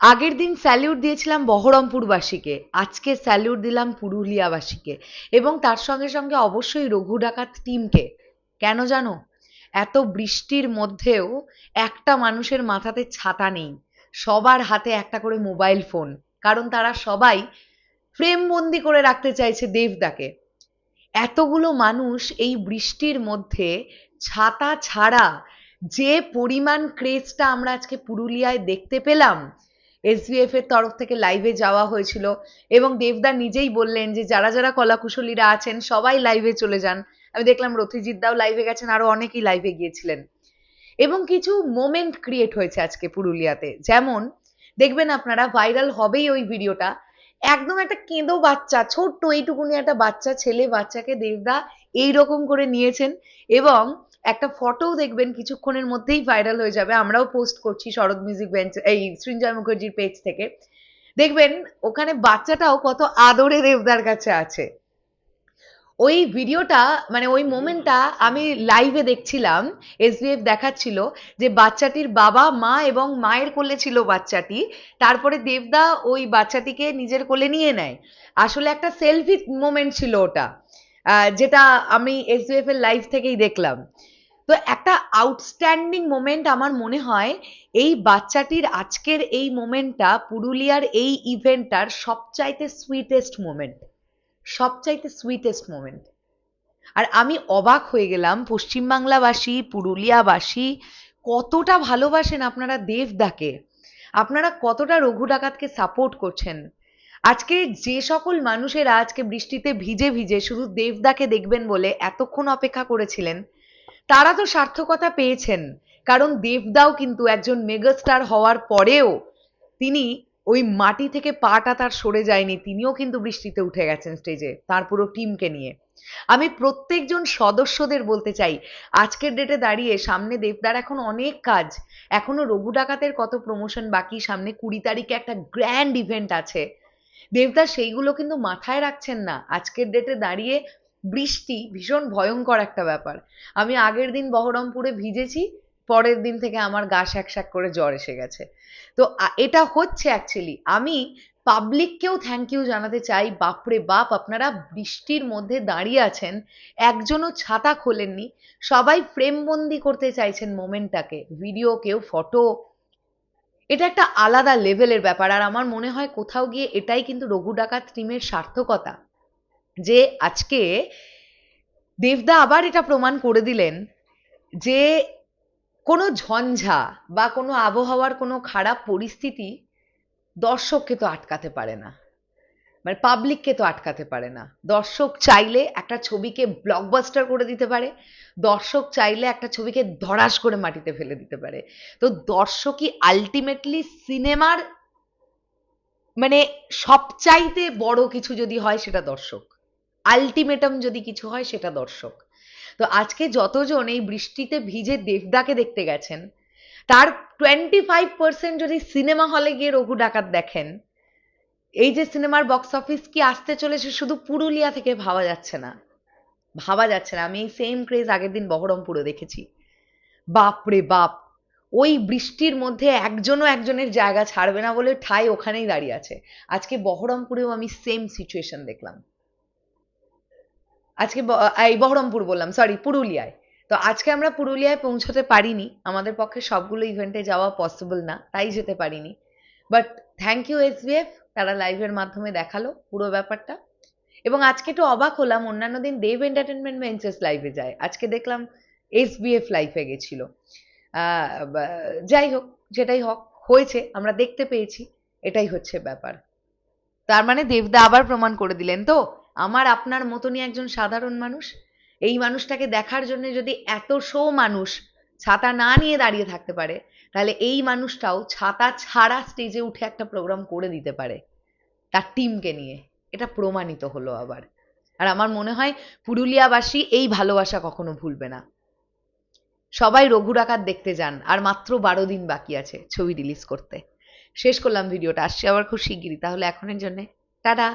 আগের দিন স্যালিউট দিয়েছিলাম বহরমপুরবাসীকে। আজকে স্যালিউট দিলাম পুরুলিয়াবাসীকে। এবং তার সঙ্গে সঙ্গে অবশ্যই রঘু ডাকাত টিমকে। কেন জানো? এত বৃষ্টির মধ্যেও একটা মানুষের মাথাতে ছাতা নেই। সবার হাতে একটা করে মোবাইল ফোন। কারণ তারা সবাই ফ্রেমবন্দি করে রাখতে চাইছে দেবদাকে। এতগুলো মানুষ এই বৃষ্টির মধ্যে ছাতা ছাড়া যে পরিমাণ ক্রেজটা আমরা আজকে পুরুলিয়ায় দেখতে পেলাম এসবিএফ এর তরফ থেকে লাইভে যাওয়া হয়েছিল এবং দেবদা নিজেই বললেন যে, যারা যারা কলাকুশলীরা আছেন, সবাই লাইভে চলে যান। আমি দেখলাম রথিজিৎ দাও লাইভে গেছেন, আরও অনেকেই লাইভে গিয়েছিলেন। এবং কিছু মোমেন্ট ক্রিয়েট হয়েছে আজকে পুরুলিয়াতে। যেমন, দেখবেন আপনারা ভাইরাল হবেই ওই ভিডিওটা। একদম একটা কেঁদো বাচ্চা, ছোট্ট, এইটুকুনি একটা বাচ্চা, ছেলে বাচ্চাকে দেবদা এইরকম করে নিয়েছেন এবং একটা ফটোও দেখবেন কিছুক্ষণের মধ্যেই ভাইরাল হয়ে যাবে। আমরাও পোস্ট করছি শরৎ মিউজিক বেঞ্চ এই সৃঞ্জয় মুখার্জির পেজ থেকে। দেখবেন, ওখানে বাচ্চাটাও কত আদরে দেবদার কাছে আছে। ওই ভিডিওটা মানে ওই মোমেন্টটা আমি লাইভে দেখছিলাম এসবিএফ দেখাচ্ছিল যে বাচ্চাটির বাবা, মা এবং মায়ের কোলে ছিল বাচ্চাটি। তারপরে দেবদা ওই বাচ্চাটিকে নিজের কোলে নিয়ে নেয়। আসলে একটা সেলফি মোমেন্ট ছিল ওটা। যেটা আমি এস এসবিএফ এর লাইভ থেকেই দেখলাম। তো একটা আউটস্ট্যান্ডিং মোমেন্ট আমার মনে হয়, এই বাচ্চাটির আজকের এই মোমেন্টটা পুরুলিয়ার এই ইভেন্টটার সবচাইতে সুইটেস্ট মোমেন্ট সবচাইতে সুইটেস্ট মোমেন্ট আর আমি অবাক হয়ে গেলাম, পশ্চিমবাংলাবাসী, পুরুলিয়াবাসী, কতটা ভালোবাসেন আপনারা দেবদাকে। আপনারা কতটা রঘু ডাকাতকে সাপোর্ট করছেন। আজকে যে সকল মানুষেরা আজকে বৃষ্টিতে ভিজে ভিজে শুধু দেবদাকে দেখবেন বলে এতক্ষণ অপেক্ষা করেছিলেন, তারা তো সার্থকতা পেয়েছেন, কারণ দেবদাও কিন্তু একজন মেগাস্টার হওয়ার পরেও তিনি ওই মাটি থেকে পাটা তার সরে যায়নি, তিনিও কিন্তু বৃষ্টিতে উঠে গেছেন স্টেজে তার পুরো টিমকে নিয়ে। আমি প্রত্যেকজন সদস্যদের বলতে চাই, আজকের ডেটে দাঁড়িয়ে সামনে দেবদার এখন অনেক কাজ, এখনও রঘু ডাকাতের কত প্রমোশন বাকি, সামনে কুড়ি তারিখে একটা গ্র্যান্ড ইভেন্ট আছে। দেবদা, সেইগুলো কিন্তু মাথায় রাখছেন না। আজকের ডেটে দাঁড়িয়ে বৃষ্টি ভীষণ ভয়ঙ্কর একটা ব্যাপার। আমি আগের দিন বহরমপুরে ভিজেছি, পরের দিন থেকে আমার গা শ্যাক শ্যাক করে জ্বর এসে গেছে। তো এটা হচ্ছে অ্যাকচুয়ালি আমি পাবলিককেও থ্যাংক ইউ জানাতে চাই। বাপরে বাপ, আপনারা বৃষ্টির মধ্যে দাঁড়িয়ে আছেন, একজনও ছাতা খোলেননি। সবাই ফ্রেমবন্দি করতে চাইছেন মোমেন্টটাকে ভিডিও কেউ ফটো এটা একটা আলাদা লেভেলের ব্যাপার, আর আমার মনে হয় কোথাও গিয়ে এটাই কিন্তু রঘু ডাকাত টিমের সার্থকতা, যে আজকে দেবদা আবার এটা প্রমাণ করে দিলেন যে কোনো ঝঞ্ঝা বা কোনো আবহাওয়ার কোনো খারাপ পরিস্থিতি দর্শককে তো আটকাতে পারে না। মানে পাবলিককে তো আটকাতে পারে না। দর্শক চাইলে একটা ছবিকে ব্লকবাস্টার করে দিতে পারে, দর্শক চাইলে একটা ছবিকে ধরাস করে মাটিতে ফেলে দিতে পারে। তো দর্শকই আলটিমেটলি সিনেমার মানে সবচাইতে বড় কিছু যদি হয় সেটা দর্শক। আলটিমেটাম যদি কিছু হয় সেটা দর্শক। তো আজকে যতজন এই বৃষ্টিতে ভিজে দেবদাকে দেখতে গেছেন, তার টোয়েন্টি ফাইভ পার্সেন্ট যদি সিনেমা হলে গিয়ে রঘু ডাকাত দেখেন এই যে সিনেমার বক্স অফিস কি আসতে চলেছে শুধু পুরুলিয়া থেকে ভাবা যাচ্ছে না। ভাবা যাচ্ছে না। আমি এই সেম ক্রেজ আগের দিন বহরমপুরে দেখেছি। বাপ রে বাপ! ওই বৃষ্টির মধ্যে একজনও একজনের জায়গা ছাড়বে না বলে ঠাই ওখানেই দাঁড়িয়ে আছে। আজকে বহরমপুরেও আমি সেম সিচুয়েশন দেখলাম। আজকে এই বহরমপুর বললাম সরি পুরুলিয়ায়। তো আজকে আমরা পুরুলিয়ায় পৌঁছতে পারিনি। আমাদের পক্ষে সবগুলো ইভেন্টে যাওয়া পসিবল না, তাই যেতে পারিনি। বাট থ্যাংক ইউ এসবিএফ তারা লাইভের মাধ্যমে দেখাল পুরো ব্যাপারটা। এবং আজকে একটু অবাক হলাম অন্যান্য দিন দেব এন্টারটেনমেন্ট ভেঞ্চার্স লাইভে যায়। আজকে দেখলাম এসবিএফ লাইভে গেছিল। আহ, বা- যাই হোক যেটাই হোক হয়েছে আমরা দেখতে পেয়েছি এটাই হচ্ছে ব্যাপার। তার মানে দেবদা আবার প্রমাণ করে দিলেন তো? আমার আপনার মতনই একজন সাধারণ মানুষ এই মানুষটাকে দেখার জন্য যদি এত শো মানুষ ছাতা না নিয়ে দাঁড়িয়ে থাকতে পারে, তাহলে এই মানুষটাও ছাতা ছাড়া স্টেজে উঠে একটা প্রোগ্রাম করে দিতে পারে, তার টিমকে নিয়ে। এটা প্রমাণিত হলো আবার। আর আমার মনে হয় পুরুলিয়াবাসী এই ভালোবাসা কখনো ভুলবে না। সবাই রঘু ডাকাত দেখতে যান, আর মাত্র বারো দিন বাকি আছে ছবি রিলিজ করতে। শেষ করলাম ভিডিওটা, আসছে আবার খুব শিগগিরই, তাহলে এখনের জন্যে, টাটা।